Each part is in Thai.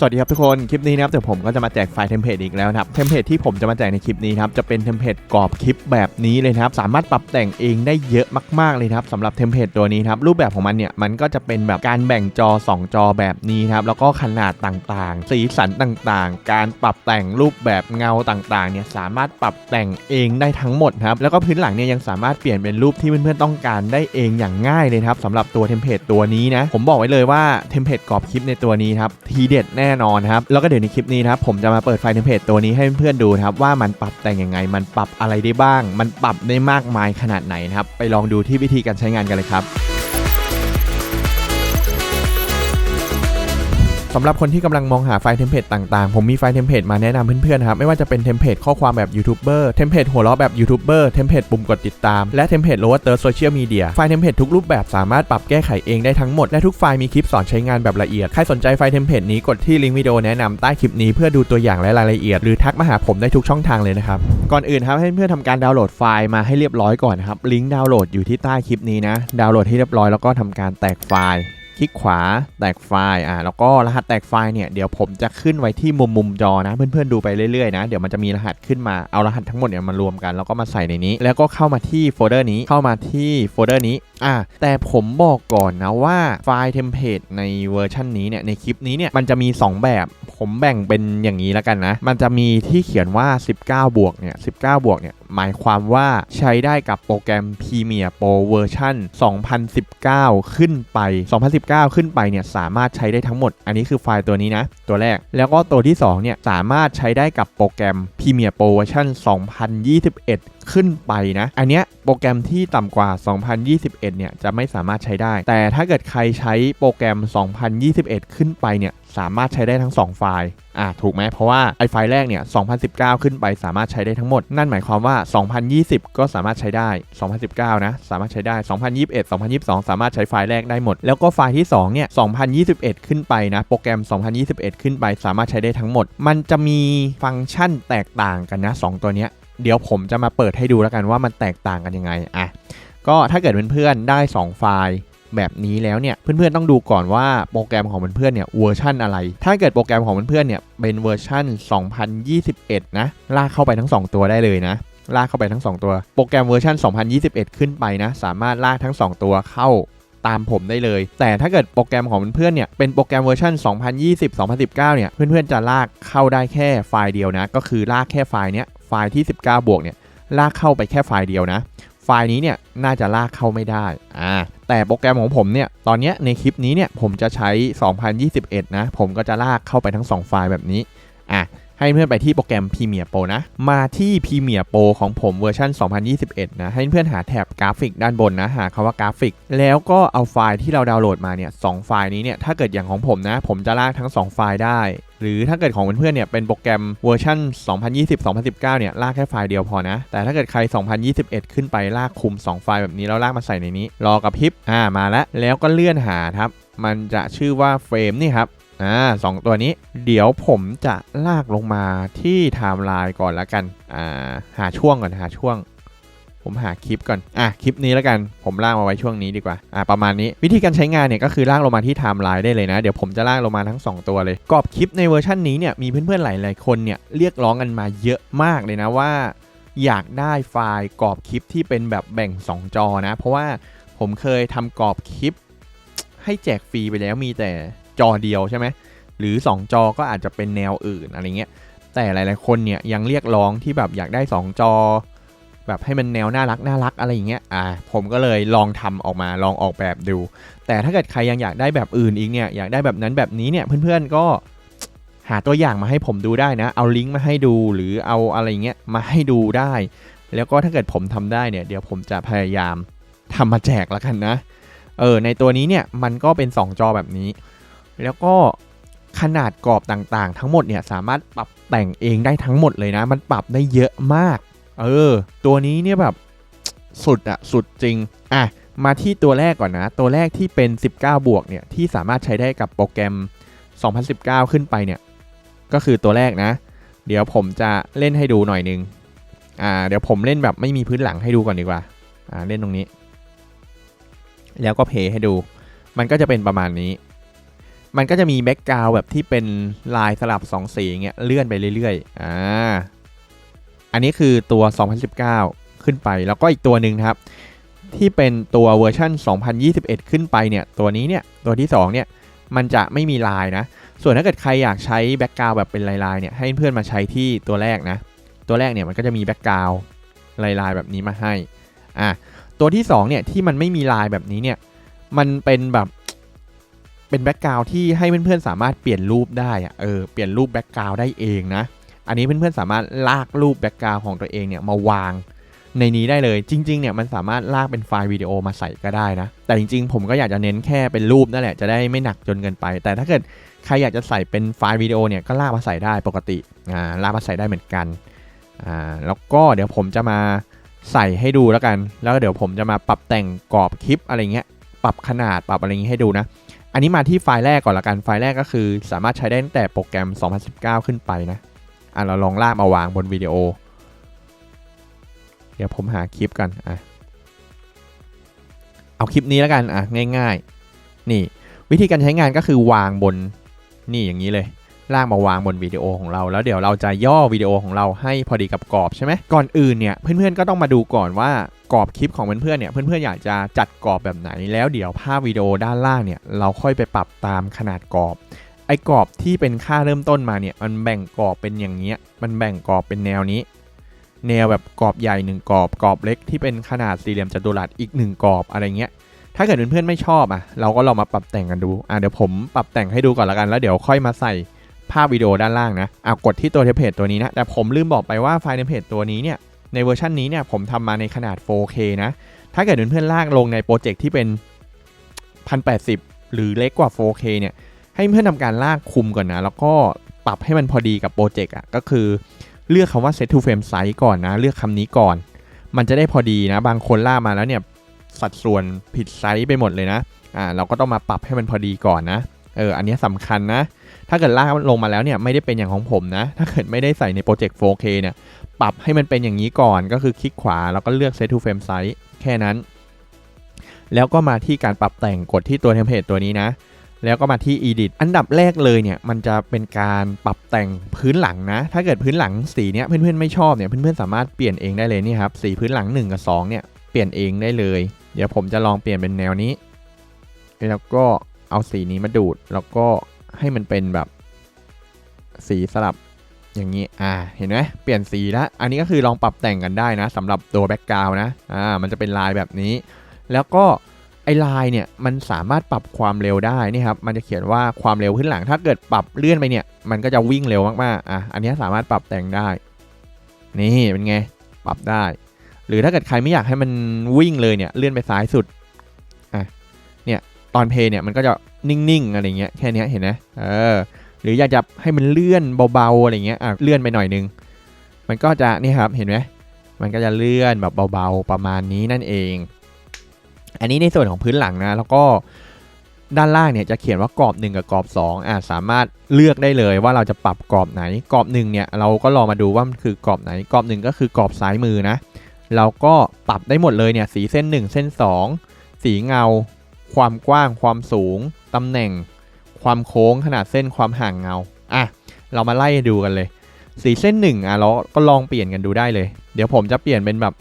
สวัสดีครับทุกคน คลิปนี้นะครับเดี๋ยวผมก็จะมาแจกไฟล์เทมเพลตอีกแล้วนะครับเทมเพลตที่ผมจะมาแจกในคลิปนี้ครับจะเป็นเทมเพลตกรอบคลิปแบบนี้เลยครับสามารถปรับแต่งเองได้เยอะมากๆเลยครับสำหรับเทมเพลตตัวนี้ครับรูปแบบของมันเนี่ยมันก็จะเป็นแบบการแบ่งจอ 2 จอแบบนี้ครับแล้วก็ขนาดต่างๆ สีสันต่างๆ การปรับแต่งรูปแบบเงาต่างๆเนี่ยสามารถปรับแต่งเองได้ทั้งหมดครับแล้วก็พื้นหลังเนี่ยยังสามารถเปลี่ยนเป็นรูปที่เพื่อนๆต้องการได้เองอย่างง่ายเลยครับสำหรับตัวเทมเพลตตัวนี้นะผมบอกไว้เลยว่าเทมเพลตกรอบคลิปในตัวนี้ครับทีเด็ดแน่น่นอนครับ แล้วก็เดี๋ยวในคลิปนี้นะครับผมจะมาเปิดไฟล์เทมเพลตตัวนี้ให้เพื่อนๆดูนะครับว่ามันปรับแต่งยังไง มันปรับอะไรได้บ้าง มันปรับได้มากมายขนาดไหนนะครับ ไปลองดูที่วิธีการใช้งานกันเลยครับำหรับคนที่กำลังมองหาไฟล์เทมเพลตต่างๆ ผมมีไฟล์เทมเพลตมาแนะนำเพื่อนๆนะครับ ไม่ว่าจะเป็นเทมเพลตข้อความแบบยูทูบเบอร์เทมเพลตหัวเราะแบบยูทูบเบอร์เทมเพลตปุ่มกดติดตาม และเทมเพลตโลว์เตอร์โซเชียลมีเดียไฟล์เทมเพลตทุกรูปแบบสามารถปรับแก้ไขเองได้ทั้งหมด และทุกไฟล์มีคลิปสอนใช้งานแบบละเอียด ใครสนใจไฟล์เทมเพลตนี้กดที่ลิงก์วิดีโอแนะนำใต้คลิปนี้เพื่อดูตัวอย่างและรายละเอียด หรือทักมาหาผมได้ทุกช่องทางเลยนะครับก่อนอื่นครับให้เพื่อนๆทำการดาวน์โหลดไฟล์มาให้เรียบร้อยก่อนนะครับลิงก์ดาวน์โหลดอยู่ที่ใต้คลิปนี้นะดาวน์โหลดให้เรียบร้อยแล้วก็ทำการแตกไฟล์ คลิกขวาแตกไฟล์อ่าแล้วก็รหัสแตกไฟล์เนี่ยเดี๋ยวผมจะขึ้นไว้ที่มุมมุมจอนะ เพื่อนๆดูไปเรื่อยๆนะเดี๋ยวมันจะมีรหัสขึ้นมาเอารหัสทั้งหมดเนี่ยมารวมกันแล้วก็มาใส่ในนี้ แล้วก็เข้ามาที่โฟลเดอร์นี้เข้ามาที่โฟลเดอร์นี้อ่าแต่ผมบอกก่อนนะว่าไฟล์เทมเพลตในเวอร์ชันนี้เนี่ยในคลิปนี้เนี่ยมันจะมี 2 แบบผมแบ่งเป็นอย่างนี้แล้วกันนะ มันจะมีที่เขียนว่า 19 บวกเนี่ย19 บวกเนี่ยหมายความว่าใช้ได้กับโปรแกรม Premiere Pro เวอร์ชัน2019 ขึ้นไป 2019 ขึ้นไปเนี่ยสามารถใช้ได้ทั้งหมด อันนี้คือไฟล์ตัวนี้นะ ตัวแรก แล้วก็ตัวที่2เนี่ยสามารถใช้ได้กับโปรแกรม Premiere Pro เวอร์ชัน2021ขึ้นไปนะ อันเนี้ยโปรแกรมที่ต่ำกว่า 2021 เนี่ยจะไม่สามารถใช้ได้ แต่ถ้าเกิดใครใช้โปรแกรม 2021 ขึ้นไปเนี่ยสามารถใช้ได้ทั้ง 2 ไฟล์ อ่าถูกไหมเพราะว่าไอไฟล์แรกเนี่ย 2019 ขึ้นไปสามารถใช้ได้ทั้งหมด นั่นหมายความว่า 2020 ก็สามารถใช้ได้ 2019 นะ สามารถใช้ได้ 2021 2022 สามารถใช้ไฟล์แรกได้หมด แล้วก็ไฟล์ที่2เนี่ย 2021 ขึ้นไปนะ โปรแกรม 2021 ขึ้นไปสามารถใช้ได้ทั้งหมด มันจะมีฟังก์ชันแตกต่างกันนะ 2 ตัวเนี้ย เดี๋ยวผมจะมาเปิดให้ดูแล้วกันว่ามันแตกต่างกันยังไง อะ ก็ถ้าเกิดเพื่อนๆได้ 2 ไฟล์ แบบนี้แล้วเนี่ยเพื่อนๆต้องดูก่อนว่าโปรแกรมของเพื่อนๆเนี่ยเวอร์ชันอะไร ถ้าเกิดโปรแกรมของเพื่อนๆเนี่ยเป็นเวอร์ชัน2021 นะลากเข้าไปทั้ง 2 ตัวได้เลยนะลากเข้าไปทั้ง 2 ตัว โปรแกรมเวอร์ชัน2021 ขึ้นไปนะสามารถลากทั้ง 2 ตัวเข้าตามผมได้เลย แต่ถ้าเกิดโปรแกรมของเพื่อนๆเนี่ยเป็นโปรแกรมเวอร์ชัน2020 2019 เนี่ยเพื่อนๆจะลากเข้าได้แค่ไฟล์เดียวนะก็คือลากแค่ไฟล์เนี้ยไฟล์ที่ 19 บวกเนี่ยลากเข้าไปแค่ไฟล์เดียวนะ ไฟล์นี้เนี่ยน่าจะลากเข้าไม่ได้อ่าแต่โปรแกรมของผมเนี่ยตอนเนี้ยในคลิปนี้เนี่ยผมจะใช้ 2021 นะ ผมก็จะลากเข้าไปทั้ง 2 ไฟล์แบบนี้อะ ให้เพื่อนไปที่โปรแกรม Premiere Pro นะ มาที่ Premiere Pro ของผมเวอร์ชัน2021 นะ ให้เพื่อนหาแถบกราฟิกด้านบนนะ หาคำว่ากราฟิก แล้วก็เอาไฟล์ที่เราดาวน์โหลดมาเนี่ยสองไฟล์นี้เนี่ย ถ้าเกิดอย่างของผมนะ ผมจะลากทั้ง 2 ไฟล์ได้ หรือถ้าเกิดของเพื่อนๆเนี่ยเป็นโปรแกรมเวอร์ชัน2020-2019 เนี่ย ลากแค่ไฟล์เดียวพอนะ แต่ถ้าเกิดใคร 2021 ขึ้นไปลากคุม 2 ไฟล์แบบนี้แล้วลากมาใส่ในนี้ รอกับพิบอ่ามาแล้วแล้วก็เลื่อนหาครับมันจะชื่อว่าเฟรมนี่ครับ อ่าสองตัวนี้ เดี๋ยวผมจะลากลงมาที่ไทม์ไลน์ก่อนละกันอ่าหาช่วงก่อนหาช่วง ผมหาคลิปก่อนอะคลิปนี้แล้วกันผมลากมาไว้ช่วงนี้ดีกว่าอะประมาณนี้วิธีการใช้งานเนี่ยก็คือลากลงมาที่ไทม์ไลน์ได้เลยนะ เดี๋ยวผมจะลากลงมาทั้ง 2 ตัวเลยกรอบคลิปในเวอร์ชันนี้เนี่ยมีเพื่อนๆหลายๆคนเนี่ยเรียกร้องกันมาเยอะมากเลยนะว่า อยากได้ไฟล์กรอบคลิปที่เป็นแบบแบ่ง 2 จอนะ เพราะว่าผมเคยทำกรอบคลิปให้แจกฟรีไปแล้วมีแต่ จอเดียวใช่ไหมหรือ 2 จอก็อาจจะเป็นแนวอื่นอะไรเงี้ยแต่หลาย ๆ คนเนี่ยยังเรียกร้องที่แบบอยากได้ 2 จอ แบบให้มันแนวน่ารักน่ารักอะไรอย่างเงี้ยอ่าผมก็เลยลองทำออกมาลองออกแบบดู แต่ถ้าเกิดใครยังอยากได้แบบอื่นอีกเนี่ยอยากได้แบบนั้นแบบนี้เนี่ยเพื่อน ๆ ก็หาตัวอย่างมาให้ผมดูได้นะ เอาลิงก์มาให้ดูหรือเอาอะไรเงี้ยมาให้ดูได้ แล้วก็ถ้าเกิดผมทำได้เนี่ย เดี๋ยวผมจะพยายามทำมาแจกแล้วกันนะ เออในตัวนี้เนี่ยมันก็เป็น 2 จอแบบนี้ แล้วก็ขนาดกรอบต่างๆ ทั้งหมดเนี่ยสามารถปรับแต่งเองได้ทั้งหมดเลยนะ มันปรับได้เยอะมาก เออ ตัวนี้เนี่ยแบบสุดอะสุดจริง อะ มาที่ตัวแรกก่อนนะ ตัวแรกที่เป็น 19 บวกเนี่ย ที่สามารถใช้ได้กับโปรแกรม 2019 ขึ้นไปเนี่ย ก็คือตัวแรกนะ เดี๋ยวผมจะเล่นให้ดูหน่อยนึง อ่า เดี๋ยวผมเล่นแบบไม่มีพื้นหลังให้ดูก่อนดีกว่า อ่า เล่นตรงนี้ แล้วก็เพย์ให้ดู มันก็จะเป็นประมาณนี้ มันก็จะมีแบ็กกราวแบบที่เป็นลายสลับ 2 สียงเงี้ยเลื่อนไปเรื่อยๆ อ่า อันนี้คือตัว 2019 ขึ้นไป แล้วก็อีกตัวหนึ่งครับ ที่เป็นตัวเวอร์ชัน2021 ขึ้นไปเนี่ย ตัวนี้เนี่ย ตัวที่ 2 เนี่ย มันจะไม่มีลายนะ ส่วนถ้าเกิดใครอยากใช้แบ็กกราวแบบเป็นลายๆเนี่ย ให้เพื่อนมาใช้ที่ตัวแรกนะ ตัวแรกเนี่ยมันก็จะมีแบ็กกราวลายๆแบบนี้มาให้ อะตัวที่2เนี่ยที่มันไม่มีลายแบบนี้เนี่ย มันเป็นแบบ เป็นแบ็กกราวที่ให้เพื่อนๆสามารถเปลี่ยนรูปได้อะเออเปลี่ยนรูปแบ็กกราวได้เองนะ อันนี้เพื่อนๆสามารถลากรูปแบ็กกราวของตัวเองเนี่ยมาวางในนี้ได้เลยจริงๆเนี่ยมันสามารถลากเป็นไฟล์วิดีโอมาใส่ก็ได้นะ แต่จริงๆ ผมก็อยากจะเน้นแค่เป็นรูปนั่นแหละจะได้ไม่หนักจนเกินไป แต่ถ้าเกิดใครอยากจะใส่เป็นไฟล์วิดีโอเนี่ยก็ลากมาใส่ได้ปกติอ่าลากมาใส่ได้เหมือนกันอ่าแล้วก็เดี๋ยวผมจะมาใส่ให้ดูแล้วกัน แล้วเดี๋ยวผมจะมาปรับแต่งกรอบคลิปอะไรเงี้ยปรับขนาดปรับอะไรเงี้ยให้ดูนะ อันนี้มาที่ไฟล์แรกก่อนละกัน ไฟล์แรกก็คือสามารถใช้ได้ตั้งแต่โปรแกรม 2019 ขึ้นไปนะ อะเราลองลากมาวางบนวิดีโอ เดี๋ยวผมหาคลิปกันอะเอาคลิปนี้แล้วกันอะง่าย ๆ นี่วิธีการใช้งานก็คือวางบนนี่อย่างนี้เลย ลากมาวางบนวิดีโอของเรา แล้วเดี๋ยวเราจะย่อวิดีโอของเราให้พอดีกับกรอบใช่ไหมก่อนอื่นเนี่ยเพื่อนๆก็ต้องมาดูก่อนว่ากรอบคลิปของเพื่อนๆเนี่ยเพื่อนๆอยากจะจัดกรอบแบบไหน แล้วเดี๋ยวภาพวิดีโอด้านล่างเนี่ยเราค่อยไปปรับตามขนาดกรอบไอ้กรอบที่เป็นค่าเริ่มต้นมาเนี่ยมันแบ่งกรอบเป็นอย่างเงี้ยมันแบ่งกรอบเป็นแนวนี้ แนวแบบกรอบใหญ่หนึ่งกรอบกรอบเล็กที่เป็นขนาดสี่เหลี่ยมจัตุรัสอีกหนึ่งกรอบอะไรเงี้ยถ้าเกิดเพื่อนๆไม่ชอบอะเราก็ลองมาปรับแต่งกันดูอะเดี๋ยวผมปรับแต่งให้ดูก่อนละกันแล้วเดี๋ยวค่อยมาใส่ ภาพวิดีโอด้านล่างนะเอะกดที่ตัวเทมเพลตตัวนี้นะ แต่ผมลืมบอกไปว่าไฟล์เทมเพลตตัวนี้เนี่ย ในเวอร์ชันนี้เนี่ยผมทำมาในขนาด 4K นะ ถ้าเกิดเพื่อนๆลากลงในโปรเจกต์ที่เป็น 1080 หรือเล็กกว่า 4K เนี่ย ให้เพื่อนทำการลากคุมก่อนนะ แล้วก็ปรับให้มันพอดีกับโปรเจกต์อะ ก็คือเลือกคำว่า set to frame size ก่อนนะ เลือกคำนี้ก่อน มันจะได้พอดีนะ บางคนลากมาแล้วเนี่ยสัดส่วนผิดไซส์ไปหมดเลยนะ อ่า เราก็ต้องมาปรับให้มันพอดีก่อนนะ เออ อันนี้สำคัญนะ ถ้าเกิดลากลงมาแล้วเนี่ยไม่ได้เป็นอย่างของผมนะ ถ้าเกิดไม่ได้ใส่ในโปรเจกต์ 4K เนี่ย ปรับให้มันเป็นอย่างนี้ก่อน ก็คือคลิกขวาแล้วก็เลือก set to frame size แค่นั้น แล้วก็มาที่การปรับแต่งกดที่ตัวเทมเพลตตัวนี้นะ แล้วก็มาที่ edit อันดับแรกเลยเนี่ย มันจะเป็นการปรับแต่งพื้นหลังนะ ถ้าเกิดพื้นหลังสีเนี้ยเพื่อนๆไม่ชอบเนี่ยเพื่อนๆสามารถเปลี่ยนเองได้เลยนี่ครับ สีพื้นหลัง 1 กับ 2 เนี่ยเปลี่ยนเองได้เลย เดี๋ยวผมจะลองเปลี่ยนเป็นแนวนี้ แล้วก็เอาสีนี้มาดูดแล้วก็ ให้มันเป็นแบบ สีสลับอย่างนี้ อ่า เห็นไหมเปลี่ยนสีแล้ว อันนี้ก็คือลองปรับแต่งกันได้นะสำหรับตัวแบ็กกราวนะ อ่า มันจะเป็นลายแบบนี้ แล้วก็ไอ้ลายเนี่ย มันสามารถปรับความเร็วได้นี่ครับ มันจะเขียนว่าความเร็วขึ้นหลัง ถ้าเกิดปรับเลื่อนไปเนี่ย มันก็จะวิ่งเร็วมากๆ อะ อันนี้สามารถปรับแต่งได้ นี่เป็นไง ปรับได้ หรือถ้าเกิดใครไม่อยากให้มันวิ่งเลยเนี่ย เลื่อนไปซ้ายสุด อะ เนี่ย ตอนเพลย์เนี่ย มันก็จะ นิ่งๆอะไรเงี้ยแค่นี้เห็นไหมเออหรืออยากจะให้มันเลื่อนเบาๆอะไรเงี้ยอะเลื่อนไปหน่อยนึง มันก็จะนี่ครับเห็นไหมมันก็จะเลื่อนแบบเบาๆประมาณนี้นั่นเอง อันนี้ในส่วนของพื้นหลังนะแล้วก็ด้านล่างเนี่ยจะเขียนว่ากรอบ 1 กับกรอบ2อ่าสามารถเลือกได้เลยว่าเราจะปรับกรอบไหนกรอบ1เนี่ยเราก็ลองมาดูว่ามันคือกรอบไหนกรอบ 1 ก็คือกรอบซ้ายมือนะเราก็ปรับได้หมดเลยเนี่ยสีเส้น 1 เส้น 2 สีเงา ความกว้างความสูง ตำแหน่งความโค้งขนาดเส้นความห่างเงา อะ เรามาไล่ดูกันเลย สีเส้นหนึ่งอะเราก็ลองเปลี่ยนกันดูได้เลย เดี๋ยวผมจะเปลี่ยนเป็นแบบ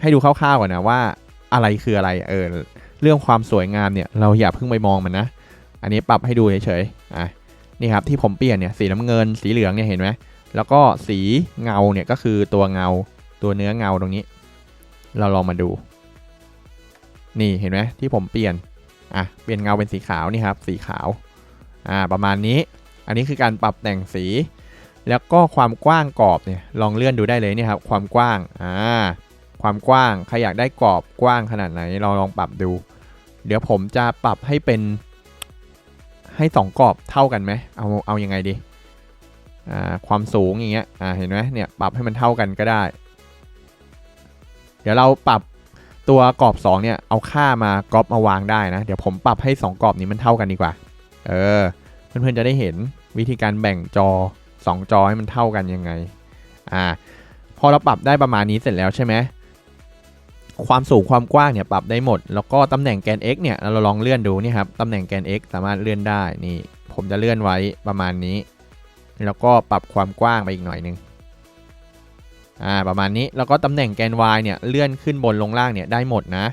ให้ดูคร่าวๆก่อนนะว่าอะไรคืออะไร เออ เรื่องความสวยงามเนี่ยเราอย่าเพิ่งไปมองมันนะ อันนี้ปรับให้ดูเฉยๆ อะ นี่ครับที่ผมเปลี่ยนเนี่ยสีน้ำเงิน สีเหลืองเนี่ยเห็นไหม แล้วก็สีเงาเนี่ยก็คือตัวเงาตัวเนื้อเงาตรงนี้ เราลองมาดู นี่เห็นไหมที่ผมเปลี่ยน อะเปลี่ยนเงาเป็นสีขาวนี่ครับสีขาวอ่าประมาณนี้ อันนี้คือการปรับแต่งสี แล้วก็ความกว้างกรอบเนี่ยลองเลื่อนดูได้เลยเนี่ยครับความกว้างอ่าความกว้างใครอยากได้กรอบกว้างขนาดไหนเราลองปรับดู เดี๋ยวผมจะปรับให้เป็นให้สองกรอบเท่ากันไหมเอาเอายังไงดีอ่าความสูงอย่างเงี้ยอ่าเห็นไหมเนี่ยปรับให้มันเท่ากันก็ได้ เดี๋ยวเราปรับ ตัวกรอบ 2 เนี่ย เอาค่ามากรอบมาวางได้นะ เดี๋ยวผมปรับให้ 2 กรอบนี้มันเท่ากันดีกว่า เออ เพื่อนๆจะได้เห็นวิธีการแบ่งจอ 2 จอให้มันเท่ากันยังไง อ่า พอเราปรับได้ประมาณนี้เสร็จแล้วใช่ไหม ความสูงความกว้างเนี่ยปรับได้หมด แล้วก็ตำแหน่งแกน x เนี่ยเราลองเลื่อนดูนี่ครับตำแหน่งแกน x สามารถเลื่อนได้ นี่ ผมจะเลื่อนไว้ประมาณนี้ แล้วก็ปรับความกว้างไปอีกหน่อยนึง อ่าประมาณนี้แล้วก็ตำแหน่งแกน y เนี่ยเลื่อนขึ้นบนลงล่างเนี่ยได้หมดนะ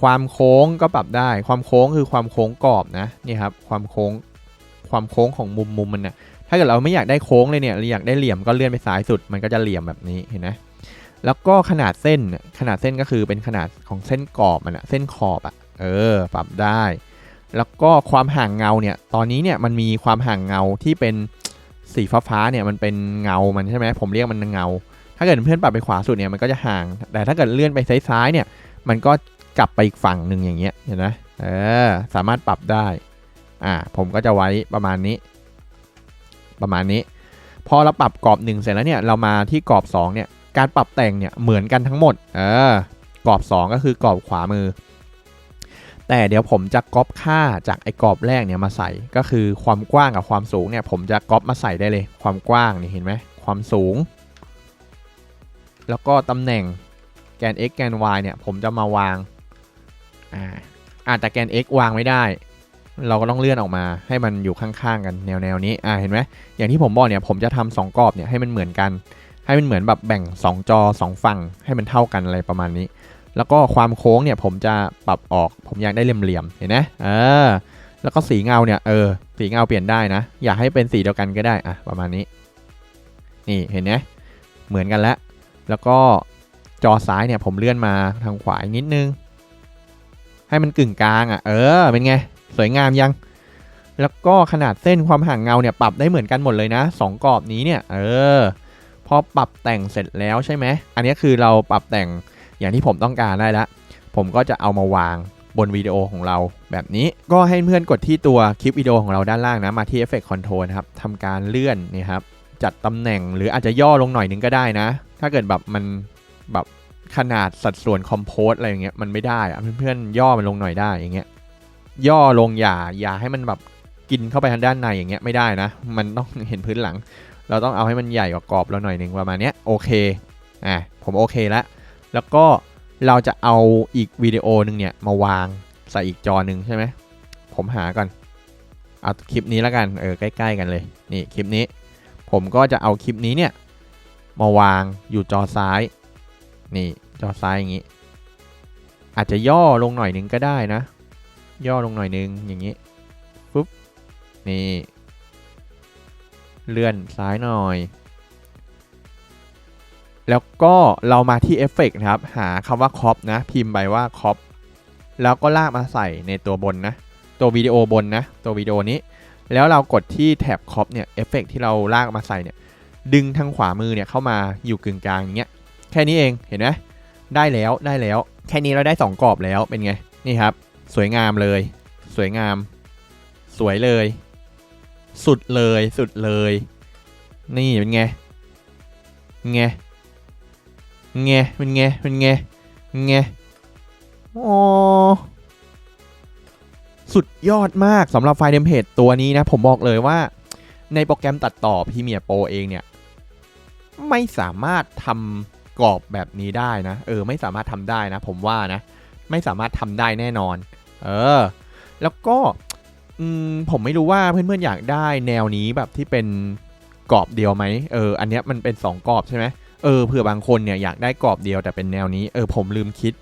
ความโค้งก็ปรับได้ ความโค้งคือความโค้งกรอบนะนี่ครับความโค้งความโค้งของมุมมุมมันนะถ้าเกิดเราไม่อยากได้โค้งเลยเนี่ยเราอยากได้เหลี่ยมก็เลื่อนไปซ้ายสุด มันก็จะเหลี่ยมแบบนี้เห็นไหมแล้วก็ขนาดเส้นขนาดเส้นก็คือเป็นขนาดของเส้นกรอบมันอะเส้นขอบอะเออปรับได้ แล้วก็ความห่างเงาเนี่ยตอนนี้เนี่ยมันมีความห่างเงาที่เป็นสีฟ้าๆเนี่ยมันเป็นเงามันใช่ไหมผมเรียกมันเงา ถ้าเกิดเพื่อนปรับไปขวาสุดเนี่ยมันก็จะห่าง แต่ถ้าเกิดเลื่อนไปซ้ายๆเนี่ย มันก็กลับไปอีกฝั่งหนึ่งอย่างเงี้ยเห็นไหมเออสามารถปรับได้อ่าผมก็จะไว้ประมาณนี้ ประมาณนี้ พอเราปรับกรอบหนึ่งเสร็จแล้วเนี่ยเรามาที่กรอบสองเนี่ยการปรับแต่งเนี่ยเหมือนกันทั้งหมดเออกรอบสองก็คือกรอบขวามือ แต่เดี๋ยวผมจะก๊อปค่าจากไอ้กรอบแรกเนี่ยมาใส่ก็คือความกว้างกับความสูงเนี่ยผมจะก๊อปมาใส่ได้เลย ความกว้างนี่เห็นไหมความสูง แล้วก็ตำแหน่งแกน x แกน y เนี่ย ผมจะมาวางอ่าอาแต่แกน x วางไม่ได้ เราก็ต้องเลื่อนออกมาให้มันอยู่ข้างๆกันแนวแนวนี้อ่าเห็นไหมอย่างที่ผมบอกเนี่ยผมจะทำสองกรอบเนี่ยให้มันเหมือนกัน ให้มันเหมือนแบบแบ่ง 2 จอ 2 ฝั่งให้มันเท่ากันอะไรประมาณนี้ แล้วก็ความโค้งเนี่ยผมจะปรับออกผมอยากได้เหลี่ยมๆเห็นไหมเออแล้วก็สีเงาเนี่ยเออสีเงาเปลี่ยนได้นะ อยากให้เป็นสีเดียวกันก็ได้อะประมาณนี้ นี่เห็นไหมเหมือนกันแล้ว แล้วก็จอซ้ายเนี่ยผมเลื่อนมาทางขวาอีกนิดนึง ให้มันกึ่งกลางอะ เออ เป็นไง สวยงามยัง แล้วก็ขนาดเส้นความห่างเงาเนี่ยปรับได้เหมือนกันหมดเลยนะสองกรอบนี้เนี่ย เออ พอปรับแต่งเสร็จแล้วใช่ไหม อันนี้คือเราปรับแต่งอย่างที่ผมต้องการได้ล้วผมก็จะเอามาวางบนวิดีโอของเราแบบนี้ก็ให้เพื่อนกดที่ตัวคลิปวิดีโอของเราด้านล่างนะมาที่ Effect Control นะครับทำการเลื่อนนี่ครับ จัดตำแหน่ง หรืออาจจะย่อลงหน่อยนึงก็ได้นะ ถ้าเกิดแบบมันแบบขนาดสัดส่วนคอมโพสอะไรอย่างเงี้ยมันไม่ได้อะเพื่อนๆย่อมันลงหน่อยได้อย่างเงี้ยย่อลงอย่าอย่าให้มันแบบกินเข้าไปทางด้านในอย่างเงี้ยไม่ได้นะ มันต้องเห็นพื้นหลัง เราต้องเอาให้มันใหญ่กว่ากรอบเราหน่อยหนึ่งประมาณเนี้ยโอเคอะผมโอเคแล้วแล้วก็เราจะเอาอีกวิดีโอหนึ่งเนี่ยมาวางใส่อีกจอหนึ่งใช่ไหมผมหาก่อนเอาคลิปนี้แล้วกันเออใกล้ ๆ กันเลยนี่คลิปนี้ ผมก็จะเอาคลิปนี้เนี่ย มาวางอยู่จอซ้าย นี่จอซ้ายอย่างนี้ อาจจะย่อลงหน่อยนึงก็ได้นะ ย่อลงหน่อยนึงอย่างนี้ปุ๊บนี่ เลื่อนซ้ายหน่อย แล้วก็เรามาที่เอฟเฟกนะครับ หาคำว่าคอปนะ พิมพ์ไปว่าคอปแล้วก็ลากมาใส่ในตัวบนนะ ตัววิดีโอบนนะ ตัววิดีโอนี้ แล้วเรากดที่แท็บคอปเนี่ยเอฟเฟกที่เราลากมาใส่เนี่ยดึงทางขวามือเนี่ยเข้ามาอยู่กึ่งกลางอย่างเงี้ยแค่นี้เองเห็นไหมได้แล้วได้แล้ว แค่นี้เราได้ 2 กรอบแล้วเป็นไงนี่ครับ สวยงามเลย สวยงาม สวยเลย สุดเลยสุดเลย นี่เป็นไงไงไงเป็นไงเป็นไงไงอ๋อ สุดยอดมากสำหรับไฟล์เทมเพลตตัวนี้นะ ผมบอกเลยว่าในโปรแกรมตัดต่อ Premiere Pro เองเนี่ย ไม่สามารถทำกรอบแบบนี้ได้นะ เออ ไม่สามารถทำได้นะ ผมว่านะ ไม่สามารถทำได้แน่นอน เออ แล้วก็อืมผมไม่รู้ว่าเพื่อนๆอยากได้แนวนี้แบบที่เป็นกรอบเดียวไหมเออ อันเนี้ยมันเป็น 2กรอบใช่ไหมเออเผื่อบางคนเนี่ยอยากได้กรอบเดียวแต่เป็นแนวนี้ เออผมลืมคิด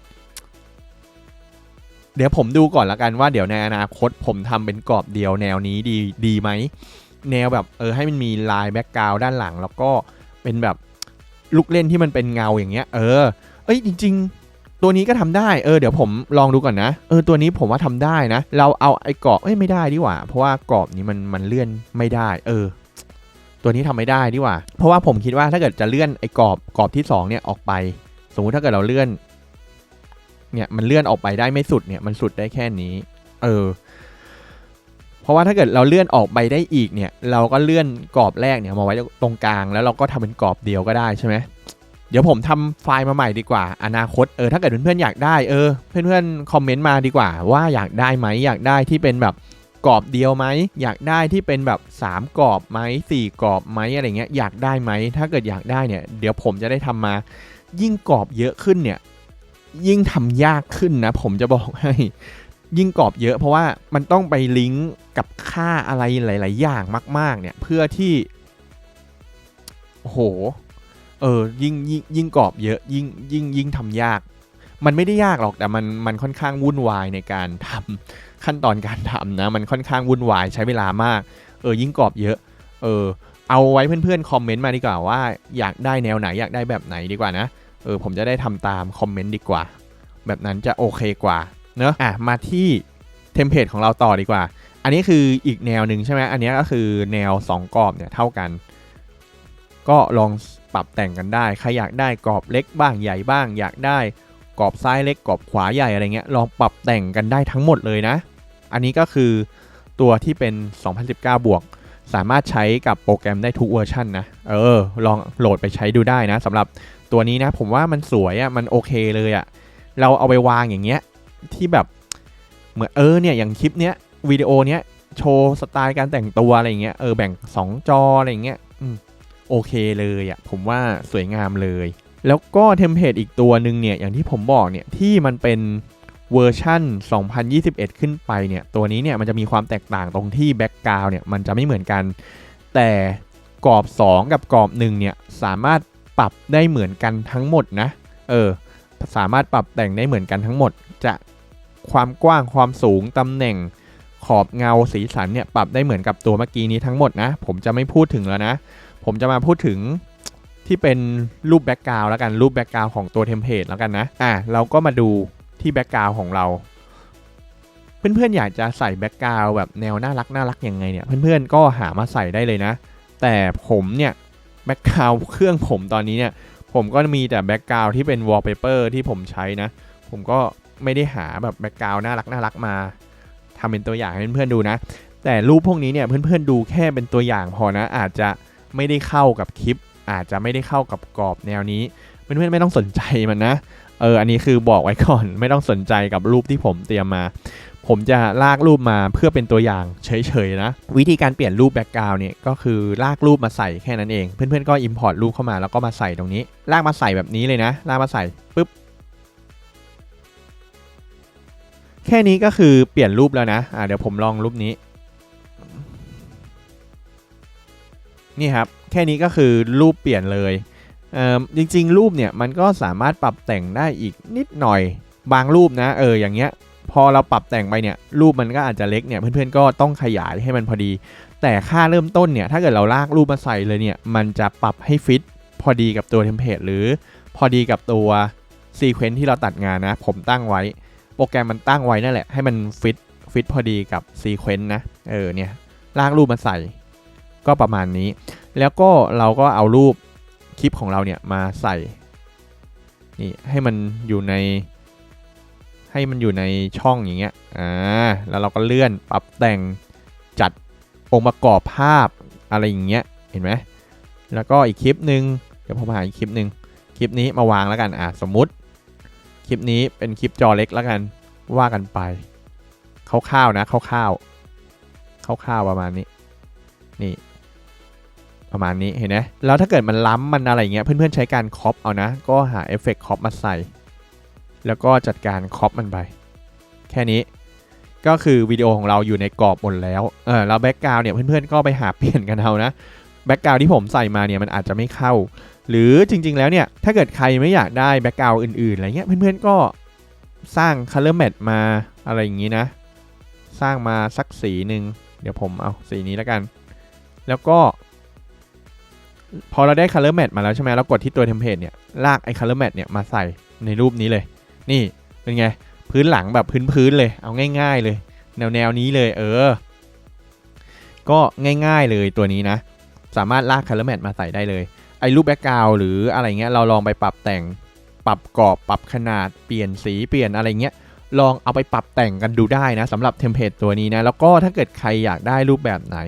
เดี๋ยวผมดูก่อนละกันว่าเดี๋ยวในอนาคตผมทำเป็นกรอบเดียวแนวนี้ดีดีไหม แนวแบบเออให้มันมีลายแบ็กกราวด้านหลัง แล้วก็เป็นแบบลูกเล่นที่มันเป็นเงาอย่างเงี้ย เออ เอ้ยจริง ๆ ตัวนี้ก็ทำได้เออเดี๋ยวผมลองดูก่อนนะเออตัวนี้ผมว่าทำได้นะ เราเอาไอ้กรอบเอ้ยไม่ได้ดีกว่า เพราะว่ากรอบนี้มันมันเลื่อนไม่ได้ เออ ตัวนี้ทำไม่ได้ดีกว่า เพราะว่าผมคิดว่าถ้าเกิดจะเลื่อนไอ้กรอบกรอบที่สองเนี่ยออกไป สมมุติถ้าเกิดเราเลื่อน เนี่ยมันเลื่อนออกไปได้ไม่สุดเนี่ยมันสุดได้แค่นี้ เออ เพราะว่าถ้าเกิดเราเลื่อนออกไปได้อีกเนี่ย เราก็เลื่อนกรอบแรกเนี่ยมาไว้ตรงกลาง แล้วเราก็ทำเป็นกรอบเดียวก็ได้ใช่ไหมเดี๋ยวผมทำไฟล์มาใหม่ดีกว่า อนาคตเออถ้าเกิดเพื่อนๆอยากได้เออ เพื่อนๆคอมเมนต์มาดีกว่า ว่าอยากได้ไหมอยากได้ที่เป็นแบบกรอบเดียวไหมอยากได้ที่เป็นแบบ 3กรอบไหม4กรอบไหมอะไรเงี้ยอยากได้ไหมถ้าเกิดอยากได้เนี่ย เดี๋ยวผมจะได้ทำมายิ่งกรอบเยอะขึ้นเนี่ย ยิ่งทำยากขึ้นนะ ผมจะบอกให้ยิ่งกรอบเยอะเพราะว่ามันต้องไปลิงก์กับค่าอะไรหลาย ๆ อย่างมาก ๆ เนี่ย เพื่อที่โหเออยิ่งยิ่งยิ่งกรอบเยอะยิ่งยิ่งยิ่งทำยาก มันไม่ได้ยากหรอกแต่มันมันค่อนข้างวุ่นวายในการทำขั้นตอนการทำนะ มันค่อนข้างวุ่นวายใช้เวลามาก เออ ยิ่งกรอบเยอะ เออ เอาไว้เพื่อนๆคอมเมนต์มาดีกว่าว่า อยากได้แนวไหนอยากได้แบบไหนดีกว่านะ เออผมจะได้ทำตามคอมเมนต์ดีกว่า แบบนั้นจะโอเคกว่าเนอะอะมาที่เทมเพลตของเราต่อดีกว่า อันนี้คืออีกแนวหนึ่งใช่ไหมอันนี้ก็คือแนว 2กรอบเนี่ยเท่ากัน ก็ลองปรับแต่งกันได้ใครอยากได้กรอบเล็กบ้างใหญ่บ้าง อยากได้กรอบซ้ายเล็กกรอบขวาใหญ่อะไรเงี้ยลองปรับแต่งกันได้ทั้งหมดเลยนะ อันนี้ก็คือตัวที่เป็น 2019 บวก สามารถใช้กับโปรแกรมได้ทุกเวอร์ชันนะ เออ ลองโหลดไปใช้ดูได้นะสำหรับ ตัวนี้นะผมว่ามันสวยอะ่ะมันโอเคเลยอะ่ะเราเอาไปวางอย่างเงี้ยที่แบบเหมือนเออเนี่ยอย่างคลิปเนี้ยวิดีโอเนี้ยโชว์สไตล์การแต่งตัวอะไรเงี้ยเออแบ่ง 2 จออะไรเงี้ยอืมโอเคเลยอะ่ะผมว่าสวยงามเลย แล้วก็เทมเพลตอีกตัวหนึ่งเนี่ยอย่างที่ผมบอกเนี่ยที่มันเป็นเวอร์ชัน2021 ขึ้นไปเนี่ยตัวนี้เนี่ยมันจะมีความแตกต่างตรงที่แบ็กกราวเนี่ยมันจะไม่เหมือนกัน แต่กรอบ 2 กับกรอบ1เนี่ยสามารถ ปรับได้เหมือนกันทั้งหมดนะเออสามารถปรับแต่งได้เหมือนกันทั้งหมด จะความกว้างความสูงตำแหน่งขอบเงาสีสันเนี่ยปรับได้เหมือนกับตัวเมื่อกี้นี้ทั้งหมดนะ ผมจะไม่พูดถึงแล้วนะ ผมจะมาพูดถึงที่เป็นรูปแบ็กกราวแล้วกันรูปแบ็กกราวของตัวเทมเพลตแล้วกันนะอะเราก็มาดูที่แบ็กกราวของเรา เพื่อนๆอยากจะใส่แบ็กกราวแบบแนวน่ารักน่ารักยังไงเนี่ยเพื่อนๆก็หามาใส่ได้เลยนะ แต่ผมเนี่ย แบ็กกราวเครื่องผมตอนนี้เนี่ย ผมก็มีแต่แบ็กกราวที่เป็นวอลเปเปอร์ที่ผมใช้นะ ผมก็ไม่ได้หาแบบแบ็กกราวน่ารักน่ารักมาทำเป็นตัวอย่างให้เพื่อนๆดูนะ แต่รูปพวกนี้เนี่ยเพื่อนๆดูแค่เป็นตัวอย่างพอนะ อาจจะไม่ได้เข้ากับคลิป อาจจะไม่ได้เข้ากับกรอบแนวนี้เพื่อนๆไม่ต้องสนใจมันนะเอออันนี้คือบอกไว้ก่อนไม่ต้องสนใจกับรูปที่ผมเตรียมมา ผมจะลากรูปมาเพื่อเป็นตัวอย่างเฉยๆนะ วิธีการเปลี่ยนรูปแบ็กกราวน์เนี่ยก็คือลากรูปมาใส่แค่นั้นเอง เพื่อนๆก็ Import รูปเข้ามาแล้วก็มาใส่ตรงนี้ ลากมาใส่แบบนี้เลยนะ ลากมาใส่ปุ๊บแค่นี้ก็คือเปลี่ยนรูปแล้วนะอ่าเดี๋ยวผมลองรูปนี้ นี่ครับ แค่นี้ก็คือรูปเปลี่ยนเลยเอ่อจริง ๆ รูปเนี่ยมันก็สามารถปรับแต่งได้อีกนิดหน่อยบางรูปนะ เอออย่างเงี้ย พอเราปรับแต่งไปเนี่ยรูปมันก็อาจจะเล็กเนี่ยเพื่อนๆก็ต้องขยายให้มันพอดี แต่ค่าเริ่มต้นเนี่ยถ้าเกิดเราลากรูปมาใส่เลยเนี่ยมันจะปรับให้ฟิตพอดีกับตัวเทมเพลตหรือพอดีกับตัวซีเควนซ์ที่เราตัดงานนะ ผมตั้งไว้ โปรแกรมมันตั้งไว้นั่นแหละให้มันฟิตฟิตพอดีกับซีเควนซ์นะเออเนี่ยลากรูปมาใส่ก็ประมาณนี้ แล้วก็เราก็เอารูปคลิปของเราเนี่ยมาใส่นี่ให้มันอยู่ใน ให้มันอยู่ในช่องอย่างเงี้ย อ่า แล้วเราก็เลื่อนปรับแต่งจัดองค์ประกอบภาพอะไรอย่างเงี้ย เห็นไหม แล้วก็อีกคลิปหนึ่งเดี๋ยวผมหาอีกคลิปหนึ่งคลิปนี้มาวางแล้วกัน อ่า สมมุติ คลิปนี้เป็นคลิปจอเล็กแล้วกัน ว่ากันไป คร่าวๆนะ คร่าวๆ คร่าวๆประมาณนี้ นี่ประมาณนี้เห็นไหมแล้วถ้าเกิดมันล้ำมันอะไรเงี้ยเพื่อนๆใช้การคอปเอานะ ก็หาเอฟเฟกต์คอปมาใส่ แล้วก็จัดการคอปมันไป แค่นี้ก็คือวิดีโอของเราอยู่ในกรอบหมดแล้ว เออแล้วแบ็กกราวเนี่ยเพื่อนๆก็ไปหาเปลี่ยนกันเอานะ แบ็กกราวที่ผมใส่มาเนี่ยมันอาจจะไม่เข้า หรือจริงๆแล้วเนี่ยถ้าเกิดใครไม่อยากได้แบ็กกราวอื่นๆอะไรเงี้ยเพื่อนๆก็สร้าง color match มาอะไรอย่างนี้นะ สร้างมาสักสีหนึ่งเดี๋ยวผมเอาสีนี้แล้วกัน แล้วก็ พอเราได้ color match มาแล้วใช่ไหมเรากดที่ตัวเทมเพลตเนี่ยลากไอ้ color match เนี่ยมาใส่ในรูปนี้เลย นี่เป็นไง พื้นหลังแบบพื้นๆเลย เอาง่าย ๆ เลย แนวแนวนี้เลย เออ ก็ง่ายๆเลยตัวนี้นะ สามารถลาก color match มาใส่ได้เลย ไอ้รูปแบ็กกราวหรืออะไรเงี้ยเราลองไปปรับแต่ง ปรับกรอบปรับขนาดเปลี่ยนสีเปลี่ยนอะไรเงี้ยลองเอาไปปรับแต่งกันดูได้นะสำหรับเทมเพลตตัวนี้นะ แล้วก็ถ้าเกิดใครอยากได้รูปแบบไหน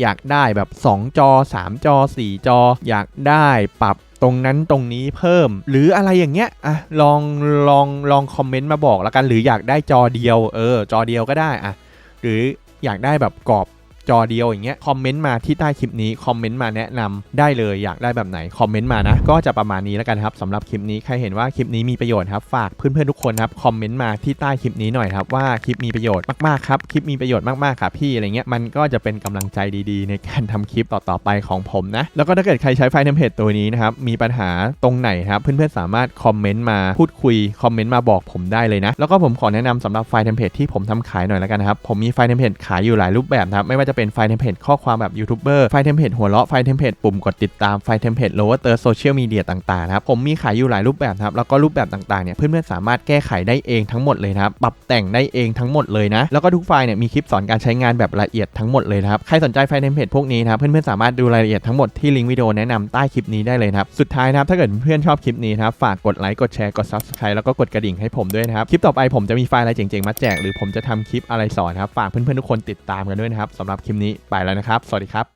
อยากได้แบบ 2 จอ 3 จอ 4 จอ อยากได้ปรับ ตรงนั้นตรงนี้เพิ่ม หรืออะไรอย่างเงี้ยอะลองลองลองคอมเมนต์มาบอกแล้วกันหรืออยากได้จอเดียวเออจอเดียวก็ได้อะหรืออยากได้แบบกรอบ จอเดียวอย่างเงี้ยคอมเมนต์มาที่ใต้คลิปนี้คอมเมนต์มาแนะนำได้เลยอยากได้แบบไหนคอมเมนต์มานะก็จะประมาณนี้แล้วกันครับสำหรับคลิปนี้ใครเห็นว่าคลิปนี้มีประโยชน์ครับฝากเพื่อนๆทุกคนครับคอมเมนต์มาที่ใต้คลิปนี้หน่อยครับว่าคลิปมีประโยชน์มากๆครับคลิปมีประโยชน์มากๆครับพี่อะไรเงี้ยมันก็จะเป็นกำลังใจดีๆ ในการทำคลิปต่อๆไปของผมนะแล้วก็ถ้าเกิดใครใช้ไฟล์เทมเพลตตัวนี้นะครับมีปัญหาตรงไหนครับเพื่อนๆสามารถคอมเมนต์มาพูดคุยคอมเมนต์มาบอกผมได้เลยนะแล้วก็ผมขอแนะนำสำหรับไฟล์เทมเพลตที่ผมทำขายหน่อยแล้วกันครับผมมีไฟเทมเพลตขายอยู่หลายรูปแบบครับไม่ว่าจะเป็นไฟล์เทมเพลตข้อความแบบยูทูบเบอร์ไฟล์เทมเพลตหัวเราะไฟล์เทมเพลตปุ่มกดติดตามไฟล์เทมเพลตโลว์เตอร์โซเชียลมีเดียต่างๆนะครับผมมีขายอยู่หลายรูปแบบครับแล้วก็รูปแบบต่างๆเนี่ยเพื่อนๆสามารถแก้ไขได้เองทั้งหมดเลยนะครับปรับแต่งได้เองทั้งหมดเลยนะแล้วก็ทุกไฟล์เนี่ยมีคลิปสอนการใช้งานแบบละเอียดทั้งหมดเลยนะครับใครสนใจไฟล์เทมเพลตพวกนี้นะครับเพื่อนๆสามารถดูรายละเอียดทั้งหมดที่ลิงก์วิดีโอแนะนำใต้คลิปนี้ได้เลยนะครับสุดท้ายนะครับถ้าเกิดเพื่อนชอบคลิปนี้นะครับฝากกดไลค์กดแชร์กด subscribe แล้วก็กดกระดิ่งให้ผมด้วยนะครับคลิปต่อไปผมจะมีไฟล์อะไรเจ๋งๆมาแจกหรือผมจะทำคลิปอะไรสอนนะครับฝากเพื่อนๆทุกคนติดตามกันด้วยนะครับสำหรับคลิปนี้ไปแล้วนะครับ สวัสดีครับ